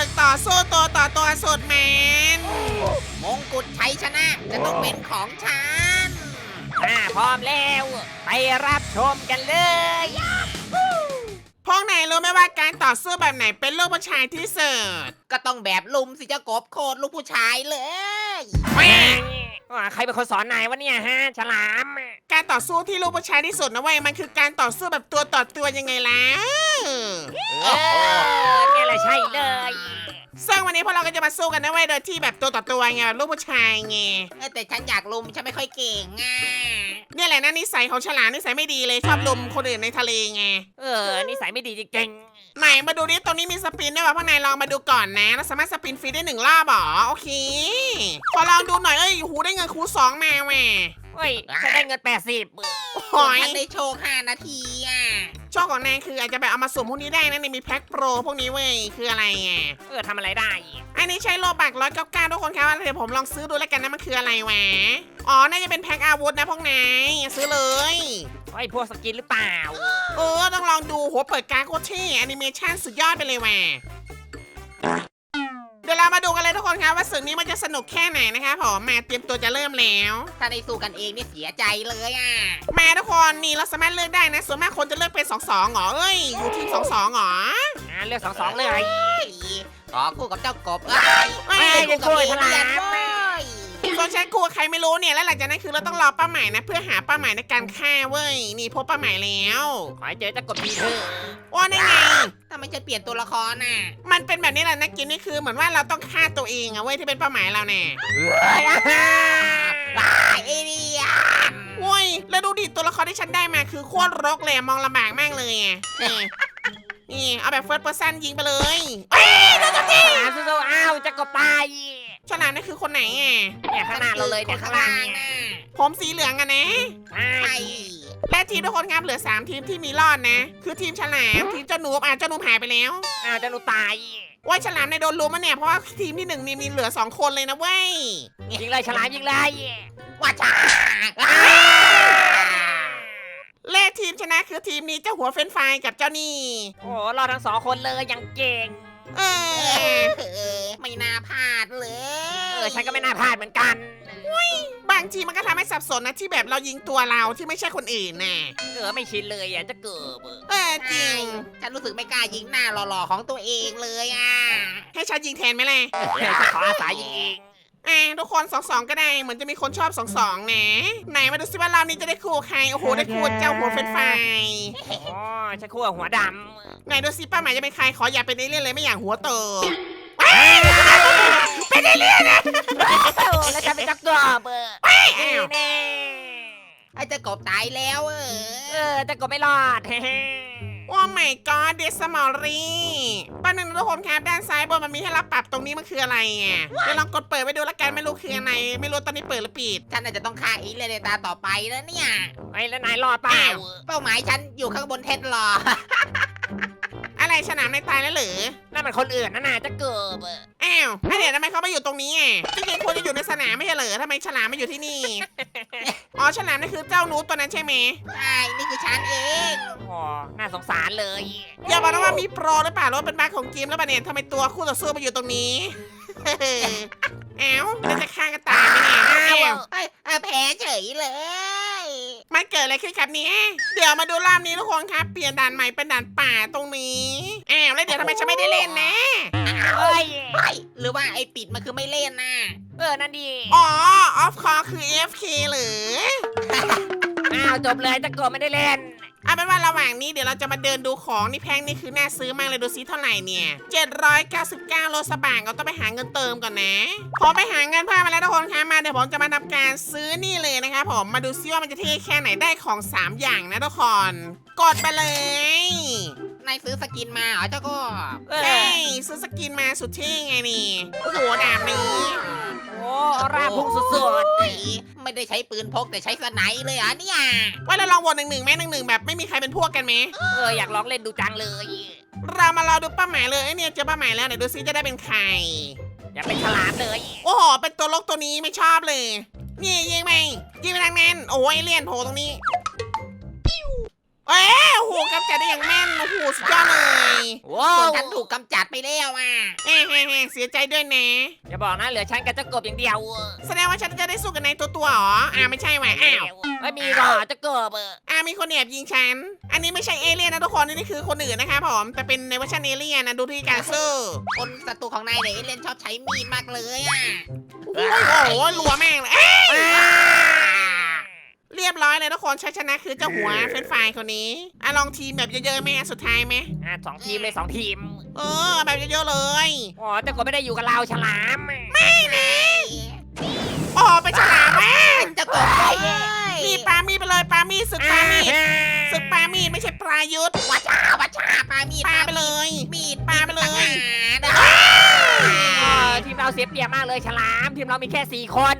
ศึกต่อสู้ตัวต่อตัวสุดแมนมงกุฎชัยชนะจะต้องเป็นของฉันอ่าพร้อมแล้ว ไปรับชมกันเลยพวกนายรู้ไหมว่าการต่อสู้แบบไหนเป็นลูกผู้ชายที่สุดก็ต้องแบบลุมสิเจ้ากบโคตรลูกผู้ชายเลยว่าใครเป็นคนสอนนายวะเนี่ยฮะ ฉลาม การต่อสู้ที่ลูกผู้ชายที่สุดนะเว้ยมันคือการต่อสู้แบบตัวต่อตัวยังไงล่ะเออเนี่ยแหละใช่เลยซึ่งวันนี้พวกเราก็จะมาสู้กันนะเว้ยโดยที่แบบตัวต่อตัวไงแบบลูกผู้ชายไงเออแต่ฉันอยากลุมฉันไม่ค่อยเก่งอะเนี่ยแหละนะนิสัยของฉลามนิสัยไม่ดีเลยชอบลุมคนอื่นในทะเลไงเออนิสัยไม่ดีจริงไหนมาดูดิตรงนี้มีสปินด้วยว่ะพวกนายลองมาดูก่อนนะเราสามารถสปินฟรีได้หนึ่งรอบเหรอโอเคขอลองดูหน่อยเอ้ยหูได้เงินคูณสองมาแหม่ๆ เฮ้ยฉันได้เงิน80หอย ฉันได้โชว์ห้านาทีอะ โชคของนายคืออาจจะแบบเอามาสุ่มพวกนี้ได้นะในมีแพ็คโปรพวกนี้เว้ย คืออะไรอะ เออทำอะไรได้อันนี้ใช้โลบักร้อยเก้าเก้าทุกคนครับเดี๋ยวผมลองซื้อดูแล้วกันนะมันคืออะไรวะ อ๋อ น่าจะเป็นแพ็คอาวุธนะพวกนายซื้อเลยไอ้ยพวกสกินหรือเปล่า เออ ต้องลองดูหัวเปิดการ์ดโคตรเท่แอนิเมชันสุดยอดไปเลยว่ะ เดี๋ยวเรามาดูกันเลยทุกคนครับว่าศึกนี้มันจะสนุกแค่ไหนนะคะผมมาเตรียมตัวจะเริ่มแล้วถ้าได้สู้กันเองนี่เสียใจเลยอะมาทุกคนนี่เราสามารถเลือกได้นะส่วนมากคนจะเลือกเป็นสองสองเหรอเอ้ยอยู่ทีมสองสองเหรออ่าเลือกสองสองเลย ขอคู่กับเจ้ากบเอ้ยเอ้ยคู่กับคู่เอฉลามเลียนเว้ย ส่วนฉันกลัวใครไม่รู้เนี่ยแล้วหลังจากนั้นคือเราต้องรอเป้าหมายนะ เพื่อหาเป้าหมายในการฆ่าเว้ยนี่พบเป้าหมายแล้วขอให้เจอจะกดทีเถอะว่าได้ไง ทำไมจะเปลี่ยนตัวละครน่ะมันเป็นแบบนี้แหละนะกินนี่คือเหมือนว่าเราต้องฆ่าตัวเองอะเว้ยที่เป็นเป้าหมายเราแน่ตายเอเลียนโว้ยแล้วดูดิตัวละครที่ฉันได้มาคือโคตรรกเลยอะมองลำบากมากเลยอะนี่นี่เอาแบบเฟิร์สเปอร์ซันยิงไปเลยเอ้ยโดนจับทีฉลามสู้ๆอ้าวจะกบตาย ฉลามนี่คือคนไหนอะเนี่ยข้างหน้าเราเลยเนี่ยข้างล่างเนี่ยผมสีเหลืองอะนะใช่ใช่และทีมทุกคนครับเหลือ 3 ทีมที่มีรอดนะ คือทีมฉลามทีมเจ้าหนูอะเจ้าหนูหายไปแล้วอ้าวจะหนูตายว่าฉลามในโดนลุมมาเนี่ยเพราะว่าทีมที่หนึ่งนี่มีเหลือ 2 คนเลยนะเว้ยยิงเลยฉลามยิงเลยว่าจ้าเลขทีมชนะคือทีมนี้เจ้าหัวเฟรนช์ไฟรายกับเจ้านี่โอ้รอดทั้งสองคนเลยยังเก่ง เอเอออไม่น่าพลาดเลยเออฉันก็ไม่น่าพลาดเหมือนกัน บางทีมันก็ทำให้สับสนนะที่แบบเรายิงตัวเราที่ไม่ใช่คนอื่นน่ะเออไม่ชินเลยอะจะเกิบเออจริง ฉันรู้สึกไม่กล้ายิงหน้าหล่อๆของตัวเองเลยอะ ให้ฉันยิงแทนไหมล่ะ เออฉันขออาสายิงเอง อะทุกคนสองสองก็ได้เหมือนจะมีคนชอบสองสองนะไหนมาดูซิว่ารอบนี้จะได้คู่ใครโอ้โหได้คู่เจ้าหัวเฟรนช์ไฟรายอ๋อฉันคั่วหัวดไหนดูซิเป้าหมายจะเป็นใครขออย่าเป็นเอเลี่ยนเลยไม่อยากหัวโตำเป็นเอเลี่ยนนะแล้วจะเป็นจักรตัวเบอร์นี่แน่ไอ้เจ้ากบตายแล้วเอเอออจะกบไม่รอด โอ้ไม่ก็เดสมอรี่ป้าหนึ่งนะทุกคนครับด้านซ้ายบนมันมีให้เราปรับตรงนี้มันคืออะไรอะเดี๋ยวลองกดเปิดไปดูแล้วกันไม่รู้คืออะไร ไม่รู้ตอนนี้เปิดหรือปิด ฉันอาจจะต้องฆ่าอีเลนในตาต่อไปแล้วเนี่ยไอ้แล้วนายรอดเปล่าเป้าหมายฉันอยู่ข้างบนเท็ดรอ อะไรฉนามในตายแล้วเหรือนั่นมันคนอื่นนะน่าจะเกิบอ้าวถ้าเดี๋ยวทำไมเขามาอยู่ตรงนี้อะจริงๆควรจะอยู่ในสนามไม่ใช่เหรอทำไมฉลามมาอยู่ที่นี่ อ๋อฉลามนั่นคือเจ้านูตตัวนั้นใช่ไหมใช่นี่คือฉันเองอ๋อน่าสงสารเลยอย่าบอกนะว่ามีโปรหรือเปล่าหรือว่าเป็นบั๊กของเกมแล้วปะเนี่ยทำไมตัวคู่ต่อสู้มาอยู่ตรงนี้ อ้าวแล้วจะฆ่ากันตายไหมเนี่ยอ้าว เอ้ยเอ้ยแพ้เฉยเลย มันเกิดอะไรขึ้นครับเนี่ยเดี๋ยวมาดูรอบนี้ทุกคนครับ เปลี่ยนด่านใหม่เป็นด่านป่าตรงนี้อ้าวแล้วเดี๋ยวทำไมฉันไม่ได้เล่นนะ เฮ้ยเฮ้ยหรือว่าไอ้ปิดมันคือไม่เล่นน่ะ เออ นั่นดี อ๋อ ออฟคอคือ AFK หรืออ้าวจบเลยจะกบไม่ได้เล่น เอาเป็นว่าระหว่างนี้เดี๋ยวเราจะมาเดินดูของนี่แพงนี่คือน่าซื้อมากเลยดูซิเท่าไหร่เนี่ย 799 โลสบางเราต้องไปหาเงินเติมก่อนนะ พอไปหาเงินเพิ่มมาแล้วทุกคนคะมาเดี๋ยวผมจะมาทำการซื้อนี่เลยนะครับผมมาดูซิว่ามันจะเท่แค่ไหนได้ของ 3 อย่างนะทุกคนกดไปเลยนายซื้อสกินมาเหรอเจ้าก็เออเฮ้ยซื้อสกินมาสุดเท่ไงนี่โอ้โหดาบนี้โอ้ออร่าพุ่งสุดโอ้ยไม่ได้ใช้ปืนพกแต่ใช้สไนป์เลยเหรอะเนี่ยว่าเราลองวนหนึ่งหนึ่งไหมหนึ่งหนึ่งแบบไม่มีใครเป็นพวกกันไหมๆเอออยากลองเล่นดูจังเลย เรามารอดูเป้าหมายเลยไอ้เนี่ยเจอเป้าหมายแล้วไหนดูซิจะได้เป็นใคร อยากเป็นฉลามเลย โอ้โห เป็นตัวลกตัวนี้ไม่ชอบเลย นี่ยิงไหมยิงไปทางนั้น โอ้ยเลี่ยนโผล่ตรงนี้เอ้ยโอ้โหกำจัดได้อย่างแม่นโอ้โหสุดยอดเลยว้าส่วนวฉันถูกกำจัดไปแล้วอะเอ้ยเฮ้ยเฮ้ยเสียใจด้วยนะ อย่าบอกนะเหลือฉันกับเจ้ากบอย่างเดียวแสดงว่าฉันจะได้สู้กับนายตัวตัวๆเหรออ่าไม่ใช่ว่ะอ้าวไม่มีหรอกเจ้ากบเอออ่ามีคนแอบยิงฉัน อันนี้ไม่ใช่เอเลี่ยนนะทุกคนนี่คือคนอื่นนะครับผมแต่เป็นในเวอร์ชันเอเลี่ยนนะดูที่การสู้คนศัตรูของนายเนี่ยเอเล่นชอบใช้มีดมากเลยอะโอ้โหรัวแม่งเลยเอ้ย เรียบร้อยเลยทุกคนชัยชนะคือเจ้าหัวเฟรนช์ฟรายคนนี้อะลองทีมแบบเยอะๆไหมอะสุดท้ายไหมอะสองทีมเลยสองทีมเออแบบเยอะๆเลยอ๋อเจ้ากบไม่ได้อยู่กับเราฉลามโอ้ไปฉลามแม่งจะกดไปมีปลามีไปเลยปลามีศึกปลามีศึกปลามีไม่ใช่ปลายุทธวัชชาวัชชาปามีดปลาไปเลย มีดปาไปเลยนะเออทีมเราเสียเปรียบมากเลยฉลาม ทีมเรามีแค่สี่คน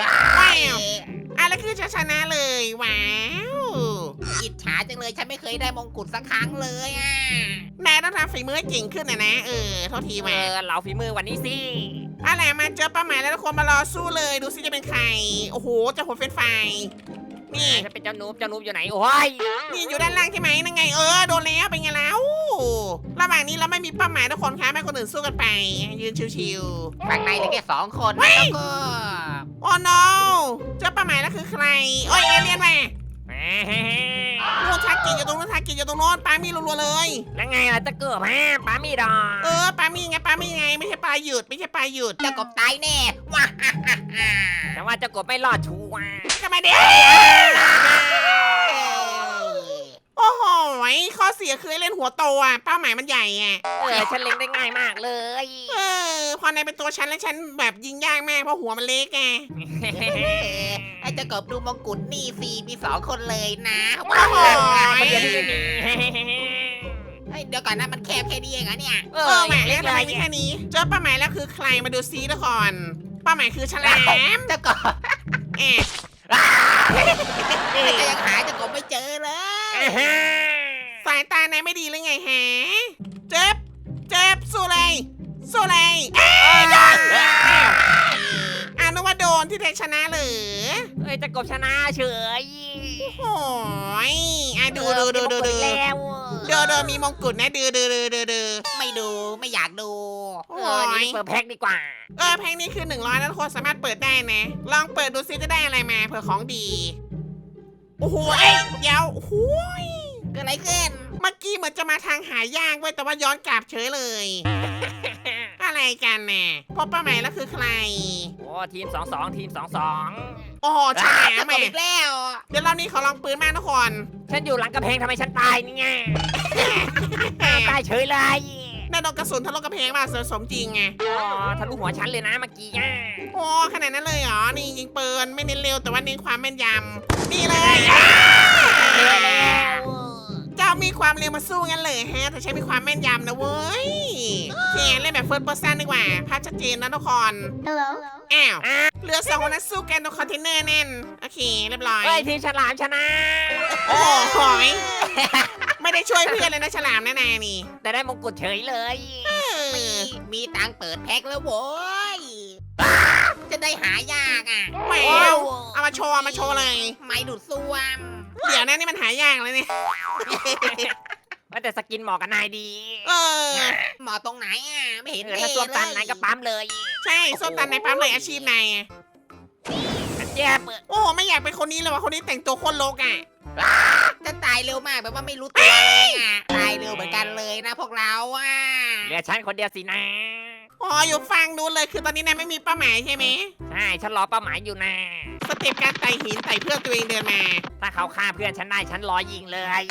ว้าวอะ แล้วคือจะชนะเลยว้าวอิจฉาจังเลยฉันไม่เคยได้มงกุฎสักครั้งเลยอะนายต้องทำฝีมือให้เก่งขึ้นนะนะ เออโทษทีเอมาอเราฝีมือวันนี้สิ อะไรมาเจอป้าหมายแล้วทุกคนมารอสู้เลย ดูซิจะเป็นใคร โอ้โหเจะหัวเฟรนช์ไฟรายนี่ จะเป็นเจ้านูบเจ้านูบอยู่ไหน โอ้ยนี่อยู่ด้านล่างใช่ไหมนั่นไงเออโดนแล้วเป็นไงแล้วระหว่างนี้เราไม่มีเป้าหมายทุกคนคะให้คนอื่นสู้กันไป ยืนชิวฝั่งในเหลือแค่สองคนนะแล้วก็ๆ โอ้ no เจ้าเป้าหมายแล้วคือใคร โอ้ยเอเลี่ยนมานู่นทากิอยู่ตรงนู้นทากิอยู่ตรงโน้นปามีรัวๆเลย แล้วไงล่ะเจ้ากบฮะปามีดอเออปามีไงปามีไงไม่ใช่ปลาหยุดไม่ใช่ปลาหยุดเจ้ากบตายแน่ว้าฮ่าฮ่าฮ่าแต่ว่าเจ้ากบไม่รอดชัวร์ก็มาเด็โอ้โหข้อเสียคือไอ้เล่นหัวโตอะเป้าหมายมันใหญ่อะเออฉันเล็งได้ง่ายมากเลย เออ พอนายเป็นตัวฉันแล้วฉันแบบยิงยากมากเพราะหัวมันเล็กไงไอ้เจ้ากบดูมงกุฎนี่สิมีสองคนเลยนะโอ้โหคนเดียวที่ไม่มีเฮ้ยเดี๋ยวก่อนนะมันแคบแค่นี้เองเหรอเนี่ยเอเอออแหมเล็เล่กนเลอะไรยมีแค่นี้ เจอเป้าหมายแล้วคือใครมาดูซีทุกคนเป้าหมายคือฉลามเจ้ากบแอบก็ยังหาเจ้ากบไม่เจอเลยสายตานายไม่ดีเลยไงแฮะเจ็บ เจ็บสู้เลย สู้เลยเอ้ยโดนอ่านึกว่าโดนที่แท้ชนะเหรือเอ้ยเจ้ากบชนะเฉยโอ้ยอะดูดูดูดูดูแล้วดูดูมีมงกุฎนะดูดูดูดูดูไม่ดูไม่อยากดูโอ้เออนี่ยเปิดแพ็คดีกว่า เออเพลงนี้คือ100แล้วทุกคนสามารถเปิดได้นะ ลองเปิดดูซิจะได้อะไรมาเผื่อของดี โอ้โหเอ้ยเดี๋ยวโอ้โหยเกิดอะไรขึ้น เมื่อกี้เหมือนจะมาทางหายากเว้ยแต่ว่าย้อนกลับเฉยเลย อะไรกันน่ะพบป้าใหม่แล้วคือใคร โอ้ทีมสองสองทีมสองสองโอ้โหฉลาเจ้ามกบแม่อีกแล้ว เดี๋ยวรอบนี้ขอลองปืนมากทุกคนฉันอยู่หลังกระเพงทำไมฉันตายนี่ไงตายเฉยเลยน่าโดนกระสุนทะลุกระเพงมาเสริมสมจริงไงอ๋อทะลุหัวฉันเลยนะเมื่อกี้อะโอ้ขนาดนั้นเลยเหรอ นี่ยิงปืนไม่เน้นเร็วแต่ว่าเน้นความแม่นยำนี่เลยเจอแล้ว เจ้ามีความเร็วมาสู้งั้นเลยฮะแต่ใช้มีความแม่นยำนะเว้ยโอเคเล่นแบบเฟิร์สเปอร์ซันดีกว่าภาพชัดเจนนะทุกคน Hello. อ้าวอะเหลือสองคนนั้นสู้กันตรงคอนเทนเนอร์แน่น โอเค เรียบร้อยเอ้ยทีมฉลามชนะ โอ้โหยไม่ได้ช่วยเพื่อนเลยนะฉลามแน่ๆนี่แต่ได้มงกุฎเฉยเลยเอมีอมีตังค์เปิดแพ็คแล้วโว้ยจะได้หายากอะแหมเอามาโชว์เอามาโชว์เลย ไม่ดูดซ่วม เดี๋ยวนะนี่มันหายากเลยเนี่ยว่าแต่สกินเหมาะกับนายดีเออหมอตรงไหนอะไม่เห็นเออเท่ถ้าส้วมตันเลยนายก็ปั๊มเลยใช่ส้มตันในปั๊มเลยอาชีพนายอะเจ็บโอ้ไม่อยากเป็นคนนี้เลยว่ะคนนี้แต่งตัวโคตรโลกอะจะตายเร็วมากแบบว่าไม่รู้ตัวเลยอะตายเร็วเหมือนกันเลยนะพวกเราอะเหลือฉันคนเดียวสินะ อ๋ออยู่ฟังนู้นเลยคือตอนนี้นายไม่มีเป้าหมายใช่ไหมใช่ฉันรอเป้าหมายอยู่นะ สเต็ปการไต่หินไต่เพื่อนตัวเองเดินมาถ้าเขาฆ่าเพื่อนฉันได้ฉันรอยิงเลยเฮ้ย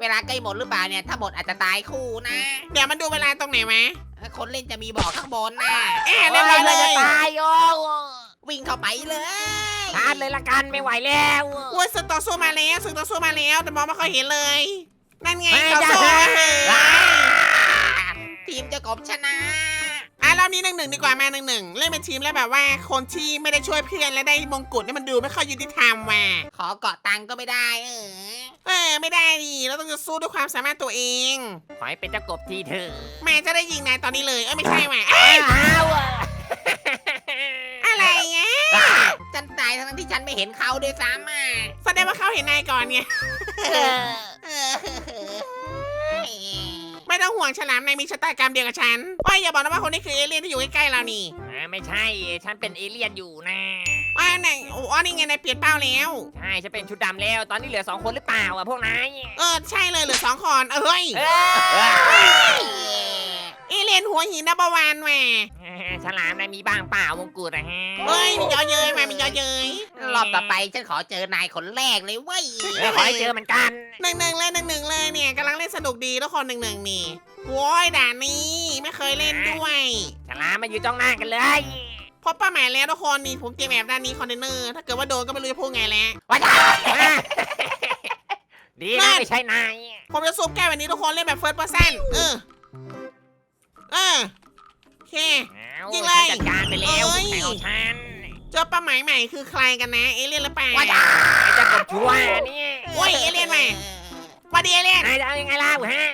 เวลาใกล้หมดหรือเปล่าเนี่ย ถ้าหมดอาจจะตายคู่นะ เดี๋ยวมันดูเวลาตรงไหนวะคนเล่นจะมีบอกข้างบนนะแอบเรียบร้อยเลจะยตายโอ้วิ่งเข้าไปเลยชาร์จเลยละกันไม่ไหวแล้วโอ้ยสึกต่อสู้มาแล้วสึกต่อสู้มาแล้วแต่มองไม่ค่อยเห็นเลย นั่นไงไม่ต่อได้สู้เฮ้ย ทีมเจะกบชนะ อะรอบนี้หนึ่งหนึ่งดีกว่ามาหนึ่งหนึ่งเล่นเป็นทีมแล้วแบบว่าคนที่ไม่ได้ช่วยเพื่อนและได้มงกุฎเนี่ยมันดูไม่ค่อยยุติธรรมว่ะขอเกาะตังค์ก็ไม่ได้เออเออไม่ได้ดิเราต้องจะสู้ด้วยความสามารถตัวเองขอให้เป็นเจ้ากบทีเถอะแม่จะได้ยิงนายตอนนี้เลยเออไม่ใช่ว่ะอ้าเอ้ยวอะอะไรเงี้ยฉันตายทั้งที่ฉันไม่เห็นเขาด้วยซ้ำอะแสดงว่าเขาเห็นนายก่อนไง เออเออ ไม่ต้องห่วงฉลามนายมีชะตากรรมเดียวกับฉันว่าอย่าบอกนะว่าคนนี้คือเอเลี่ยนที่อยู่ใกล้ๆเรานี่อ่าไม่ใช่ ฉันเป็นเอเลี่ยนอยู่นะว่าไหนโอ้อ๋อนี่ไงนายเปลี่ยนเป้าแล้ว ใช่ฉันเป็นชุดดำแล้ว ตอนนี้เหลือสองคนหรือเปล่าอะพวกนายเออใช่เลยเหลือสองคนเออเฮ้ยเออเอเลี่ยนหัวหินนับวานแหม่ ฉลามนายมีบ้างเปล่ามงกุฎอะฮะเฮ้ยมีเยอะเย้ยมามีเยอะเย้ยรอบต่อไปฉันขอเจอนายคนแรกเลยเว้ยเออขอให้เจอเหมือนกันหนึ่งหนึ่งเลยหนึ่งหนึ่งเลยเนี่ยกำลังเล่นสนุกดีทุกคนหนึ่งหนึ่งนี่โว้ยด่านนี้ไม่เคยเล่นด้วยฉลามมาอยู่จ้องหน้ากันเลยพบเป้าหมายแล้วทุกคนนี่ผมเตรียมแอบด้านนี้คอนเทนเนอร์ถ้าเกิดว่าโดนก็ไม่รู้จะพูดไงแล้วว่าจะดีนะไม่ใช่นายผมจะซูมแก้แบบนี้ทุกคนเล่นแบบเฟิร์สเปอร์เซนเออเออโอเค เอายิงเลย ฉันจัดการไปแล้วเอ้ยแข่งของฉันเจอเป้าหมายใหม่คือใครกันนะ เอเลี่ยนหรือเปล่าไอ้เจะกดชัวร์นี่โอ้ยเอเลี่ยนใหม่สวัสดีเอเลี่ยนนายจะเอายังไงล่ะวะฮะ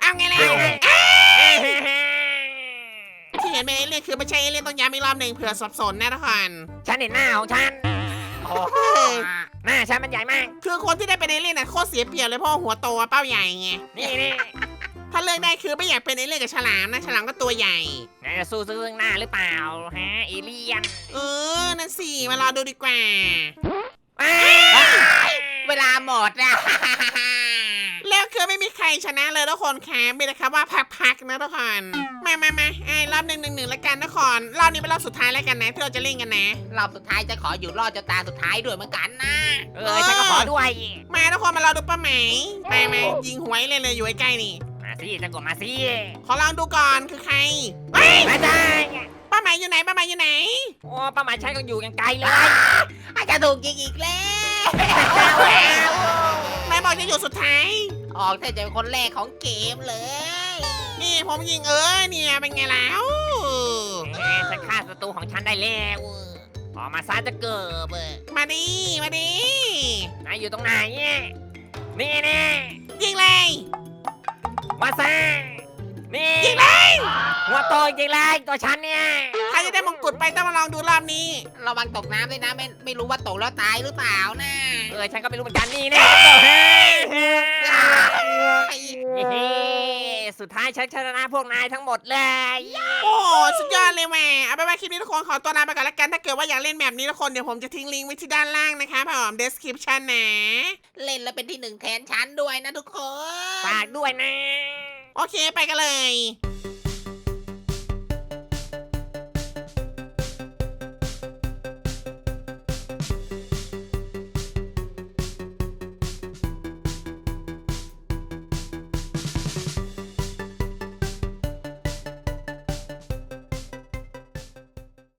เอาไงแล้วเอาไงเอ๊ะเอ้ยที่เห็นเป็นเอเลี่ยนคือไม่ใช่เอเลี่ยนต้องย้ำอีกรอบหนึ่งเผื่อสับสนนะทุกคนฉันเห็นหน้าของฉันโอ้โหหน้าฉันมันใหญ่มาก คือคนที่ได้เป็นเอเลี่ยนน่ะโคตรเสียเปรียบเลยเพราะว่าหัวโตเป้าใหญ่ไงนี่นี่ ถ้าเลือกได้คือไม่อยากเป็นเอเลี่ยนกับฉลามนะฉลามก็ตัวใหญ่ นายจะสู้ซึ่งหน้าหรือเปล่าฮะเอเลี่ยนเออนั่นสิมารอดูดีกว่า อ้าวเวลาหมดอะแล้วคือไม่มีใครชนะเลยทุกคนค่ะมีแต่คำว่าพักๆนะทุกคนมามามาไอ้รอบหนึ่งหนึ่งหนึ่งละกันทุกคนรอบนี้เป็นรอบสุดท้ายแล้วกันนะที่เราจะเล่นกันนะ รอบสุดท้ายจะขออยู่รอดจนตาสุดท้ายด้วยเหมือนกันนะ เออฉันก็ขอด้วย มาทุกคนมารอดูป้าไหมมามายิงหวยเลยเลยอยู่ใกล้ๆนี่มา สิจะกดมาสิขอลองดูก่อนคือใครเฮ้ยมาได้ป้าไหมอยู่ไหนป้าไหมอยู่ไหนโอ้ประมาณฉันก็อยู่กันไกลเลยอาจจะถูกยิงอีกแล้วนายบอกจะอยู่สุดท้าย ออกแทบจะเป็นคนแรกของเกมเลย นี่ผมยิงเออเนี่ยเป็นไงแล้วเอ้ยฉันฆ่าศัตรูของฉันได้แล้วออกมาซะจะเกิบมาดิมาดินายอยู่ตรงไหนนี่นี่ยิงเลย มาซะนี่ยิงเลยหัวโตจริงเลยตัวฉันเนี่ยใครจะได้มงกุฎไปต้องมาลองดูรอบนี้ ระวังตกน้ำด้วยนะไม่ไม่รู้ว่าตกแล้วตายหรือเปล่านะเออฉันก็ไม่รู้เหมือนกันนี่เน่เฮ้ สุดท้ายฉันชนะพวกนายทั้งหมดเลยโอ้สุดยอดเลยแหม่เอาไปนว่าคลิปนี้ทุกคนขอตัวลาไปก่อนละกันถ้าเกิดว่าอยากเล่นแบบนี้ทุกคนเดี๋ยวผมจะทิ้งลิงก์ไว้ที่ด้านล่างนะคะผม description นะเล่นแล้วเป็นที่หนึ่งแทนฉันด้วยนะทุกคน ฝากด้วยนะ โอเคไปกันเลย